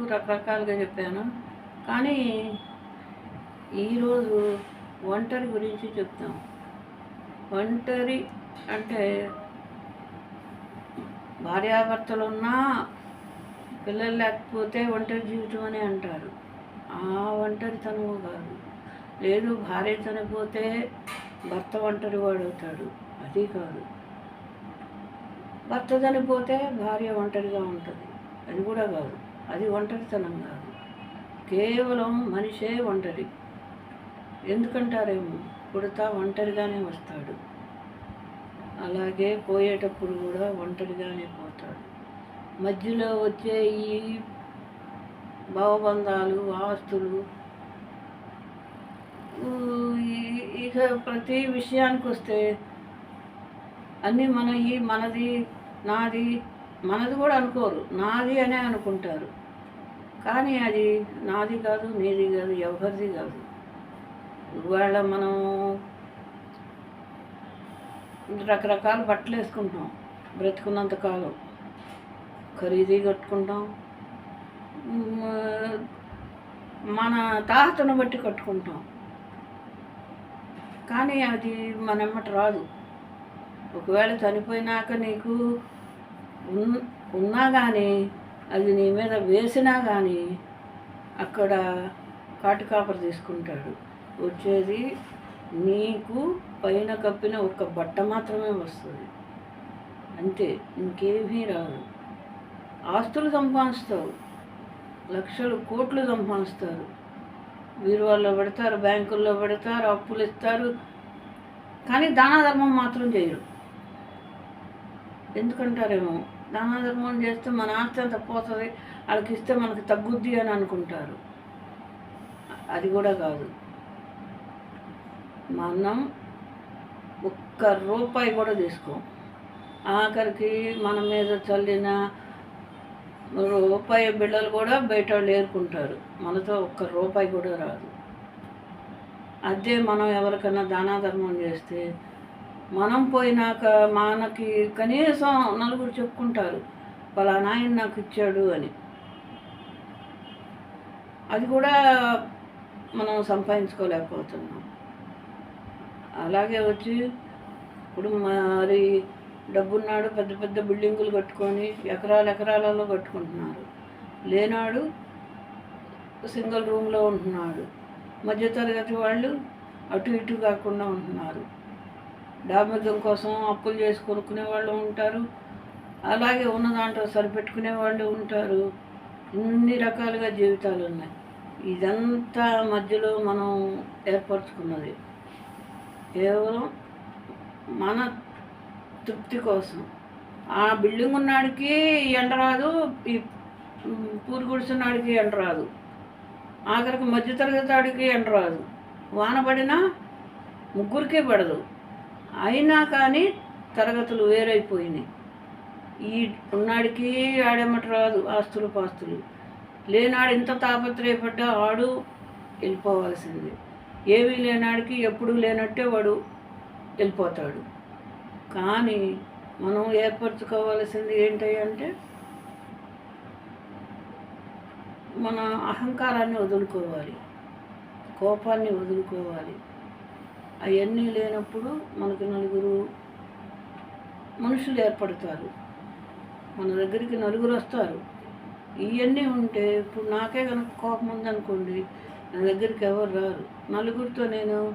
వరకు రకరకాలుగా చెప్పాను. కానీ ఈరోజు ఒంటరి గురించి చెప్తాం. ఒంటరి అంటే భార్యాభర్తలు ఉన్నా పిల్లలు లేకపోతే ఒంటరి జీవితం అని అంటారు. ఆ ఒంటరితనము కాదు. లేదు భార్య చనిపోతే భర్త ఒంటరి వాడు అవుతాడు అది కాదు. భర్త చనిపోతే భార్య ఒంటరిగా ఉంటుంది. అది కూడా కాదు. అది ఒంటరితనం కాదు. కేవలం మనిషే ఒంటరి. ఎందుకంటారేమో? పుడతా ఒంటరిగానే వస్తాడు. అలాగే పోయేటప్పుడు కూడా ఒంటరిగానే పోతాడు. మధ్యలో వచ్చే ఈ భావబంధాలు ఆస్తులు ఈ- ఇక ప్రతి విషయానికి వస్తే అన్నీ మన ఈ మనది నాది మనది కూడా అనుకోరు. నాది అనే అనుకుంటారు. కానీ అది నాది కాదు నీది కాదు ఎవరిది కాదు. ఇవాళ మనం రకరకాల బట్టలు వేసుకుంటాం బ్రతుకున్నంత కాలం. ఖరీదీ కట్టుకుంటాం. మన తాహతను బట్టి కట్టుకుంటాం. కానీ అది మనమ్మట రాదు. ఒకవేళ చనిపోయినాక నీకు ఉన్ ఉన్నా కానీ అది నీ మీద వేసినా కానీ అక్కడ కాటుకాపర తీసుకుంటాడు. వచ్చేది నీకు పైన కప్పిన ఒక్క బట్ట మాత్రమే వస్తుంది. అంతే ఇంకేమీ రాదు. ఆస్తులు సంపాదిస్తావు లక్షలు కోట్లు సంపాదిస్తారు. వీరువాల్లో పెడతారు బ్యాంకుల్లో పెడతారు అప్పులు ఇస్తారు. కానీ దాన ధర్మం మాత్రం చేయరు. ఎందుకంటారేమో? దానధర్మం చేస్తే మన ఆస్తి అంత పోతుంది. వాళ్ళకి ఇస్తే మనకి తగ్గుద్ది అని అనుకుంటారు. అది కూడా కాదు. మనం ఒక్క రూపాయి కూడా తీసుకోం. ఆఖరికి మన మీద చల్లిన రూపాయి బిళ్ళలు కూడా బయట వాళ్ళు ఏరుకుంటారు. మనతో ఒక్క రూపాయి కూడా రాదు. అదే మనం ఎవరికైనా దానాధర్మం చేస్తే మనం పోయినాక మనకి కనీసం నలుగురు చెప్పుకుంటారు పలానా ఆయన నాకు ఇచ్చాడు అని. అది కూడా మనం సంపాదించుకోలేకపోతున్నాం. అలాగే వచ్చి ఇప్పుడు మరి డబ్బున్నాడు పెద్ద పెద్ద బిల్డింగులు కట్టుకొని ఎకరాల ఎకరాలలో కట్టుకుంటున్నారు. లేనాడు సింగిల్ రూమ్లో ఉంటున్నాడు. మధ్యతరగతి వాళ్ళు అటు ఇటు కాకుండా ఉంటున్నారు. డాంబికం కోసం అప్పులు చేసి కొనుక్కునే వాళ్ళు ఉంటారు. అలాగే ఉన్న దాంట్లో సరిపెట్టుకునే వాళ్ళు ఉంటారు. ఇన్ని రకాలుగా జీవితాలు ఉన్నాయి. ఇదంతా మధ్యలో మనం ఏర్పరచుకున్నది. కేవలం మన తృప్తి కోసం. ఆ బిల్డింగ్ ఉన్నాడికి ఎండ రాదు ఈ పూరి గుడిసున్నాడికి ఎండ రాదు. ఆఖరికి మధ్యతరగతి వాడికి ఎండ రాదు. వాన పడినా ముగ్గురికే పడదు. అయినా కానీ తరగతులు వేరైపోయినాయి. ఈ ఉన్నాడికి ఆడేమట రాదు ఆస్తులు పాస్తులు. లేనాడు ఇంత తాపత్రయపడ్డా ఆడు వెళ్ళిపోవాల్సింది. ఏమీ లేనాడికి ఎప్పుడు లేనట్టే వాడు వెళ్ళిపోతాడు. కానీ మనం ఏర్పరచుకోవాల్సింది ఏంటంటే అంటే మన అహంకారాన్ని వదులుకోవాలి. కోపాన్ని వదులుకోవాలి. అవన్నీ లేనప్పుడు మనకు నలుగురు మనుషులు ఏర్పడతారు. మన దగ్గరికి నలుగురు వస్తారు. ఇవన్నీ ఉంటే ఇప్పుడు నాకే కనుక కోపం ఉందనుకోండి నా దగ్గరికి ఎవరు రారు. నలుగురితో నేను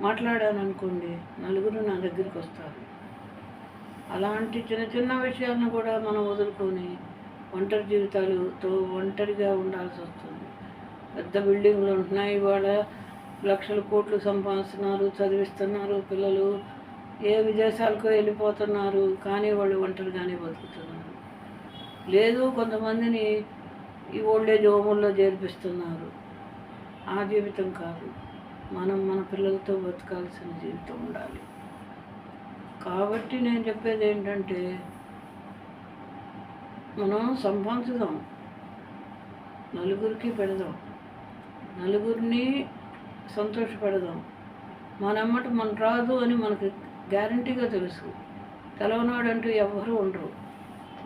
మాట్లాడాను అనుకోండి నలుగురు నా దగ్గరికి వస్తారు. అలాంటి చిన్న చిన్న విషయాలను కూడా మనం వదులుకొని ఒంటరి జీవితాలతో ఒంటరిగా ఉండాల్సి వస్తుంది. పెద్ద బిల్డింగ్లు ఉంటున్నాయి ఇవాళ లక్షల కోట్లు సంపాదిస్తున్నారు చదివిస్తున్నారు పిల్లలు. ఏ విదేశాలకు వెళ్ళిపోతున్నారు కానీ వాళ్ళు ఒంటరిగానే బతుకుతున్నారు. లేదు కొంతమందిని ఈ ఓల్డేజ్ హోముల్లో చేర్పిస్తున్నారు. ఆ జీవితం కాదు. మనం మన పిల్లలతో బతకాల్సిన జీవితం ఉండాలి. కాబట్టి నేను చెప్పేది ఏంటంటే మనం సంపాదించుదాం. నలుగురికి పెడదాం. నలుగురిని సంతోషపెడదాం. మనమ్మట మన రాదు అని మనకు గ్యారంటీగా తెలుసు. తెలవనాడంటూ ఎవ్వరూ ఉండరు.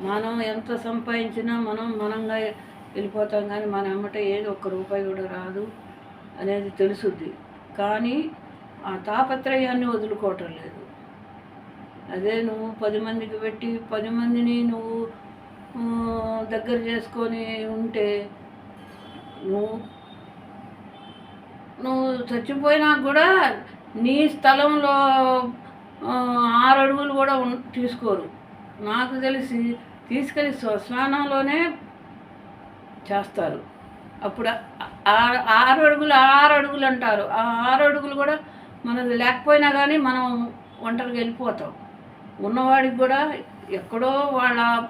మనం ఎంత సంపాదించినా మనం మనంగా వెళ్ళిపోతాం కానీ మన అమ్మట ఏది ఒక్క రూపాయి కూడా రాదు అనేది తెలుసుద్ది. కానీ ఆ తాపత్రయాన్ని వదులుకోవటం లేదు. అదే నువ్వు పది మందికి పెట్టి పది మందిని నువ్వు దగ్గర చేసుకొని ఉంటే నువ్వు నువ్వు చచ్చిపోయినా కూడా నీ స్థలంలో ఆరు అడుగులు కూడా తీసుకోరు. నాకు తెలిసి తీసుకెళ్ళి శ్మశానంలోనే చేస్తారు. అప్పుడు ఆ- ఆరు అడుగులు ఆరు అడుగులు అంటారు. ఆ ఆరు అడుగులు కూడా మనది లేకపోయినా కానీ మనం ఒంటరికి వెళ్ళిపోతాం. ఉన్నవాడికి కూడా ఎక్కడో వాళ్ళ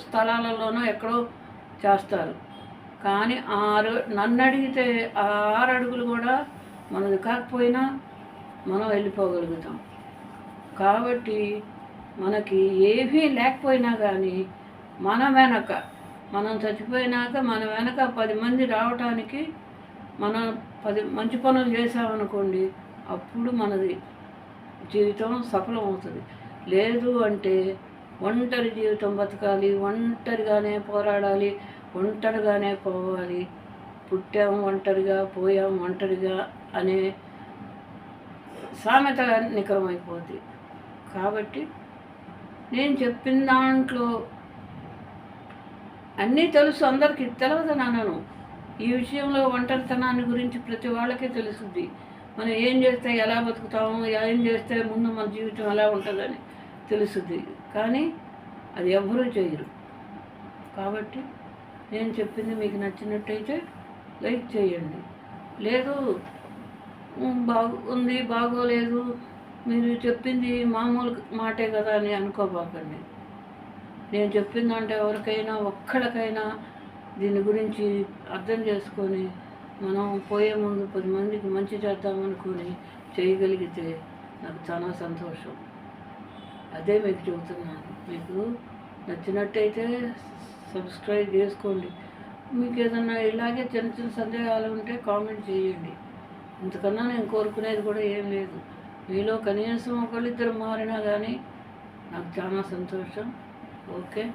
స్థలాలలోనో ఎక్కడో చేస్తారు. కానీ ఆరు నన్ను అడిగితే ఆ ఆరు అడుగులు కూడా మనది కాకపోయినా మనం వెళ్ళిపోగలుగుతాం. కాబట్టి మనకి ఏమీ లేకపోయినా కానీ మన వెనక మనం చచ్చిపోయినాక మన వెనక పది మంది రావటానికి మనం పది మంచి పనులు చేసామనుకోండి అప్పుడు మనది జీవితం సఫలం అవుతుంది లేదు అంటే ఒంటరి జీవితం బతకాలి ఒంటరిగానే పోరాడాలి ఒంటరిగానే పోవాలి. పుట్టాం ఒంటరిగా పోయాం ఒంటరిగా అనే సామెత నికరమైపోద్ది. కాబట్టి నేను చెప్పిన దాంట్లో అన్నీ తెలుసు అందరికీ తెలియదు నాన్నను. ఈ విషయంలో ఒంటరితనాన్ని గురించి ప్రతి వాళ్ళకే తెలుసుద్ది. మనం ఏం చేస్తే ఎలా బతుకుతాము ఏం చేస్తే ముందు మన జీవితం ఎలా ఉంటుందని తెలుసుద్ది. కానీ అది ఎవ్వరూ చేయరు. కాబట్టి నేను చెప్పింది మీకు నచ్చినట్టయితే లైక్ చేయండి. లేదు బాగుంది బాగోలేదు మీరు చెప్పింది మామూలు మాటే కదా అని అనుకోబాకండి. నేను చెప్పిందంటే ఎవరికైనా ఒక్కడికైనా దీని గురించి అర్థం చేసుకొని మనం పోయే ముందు పది మందికి మంచి చేద్దామనుకొని చేయగలిగితే నాకు చాలా సంతోషం. అదే మీకు చెబుతున్నాను. మీకు నచ్చినట్టయితే సబ్స్క్రైబ్ చేసుకోండి. మీకు ఏదన్నా ఇలాగే చిన్న చిన్న సందేహాలు ఉంటే కామెంట్ చేయండి. ఇంతకన్నా నేను కోరుకునేది కూడా ఏం లేదు. మీలో కనీసం ఒకళ్ళిద్దరు మారినా కానీ నాకు చాలా సంతోషం. ఓకే?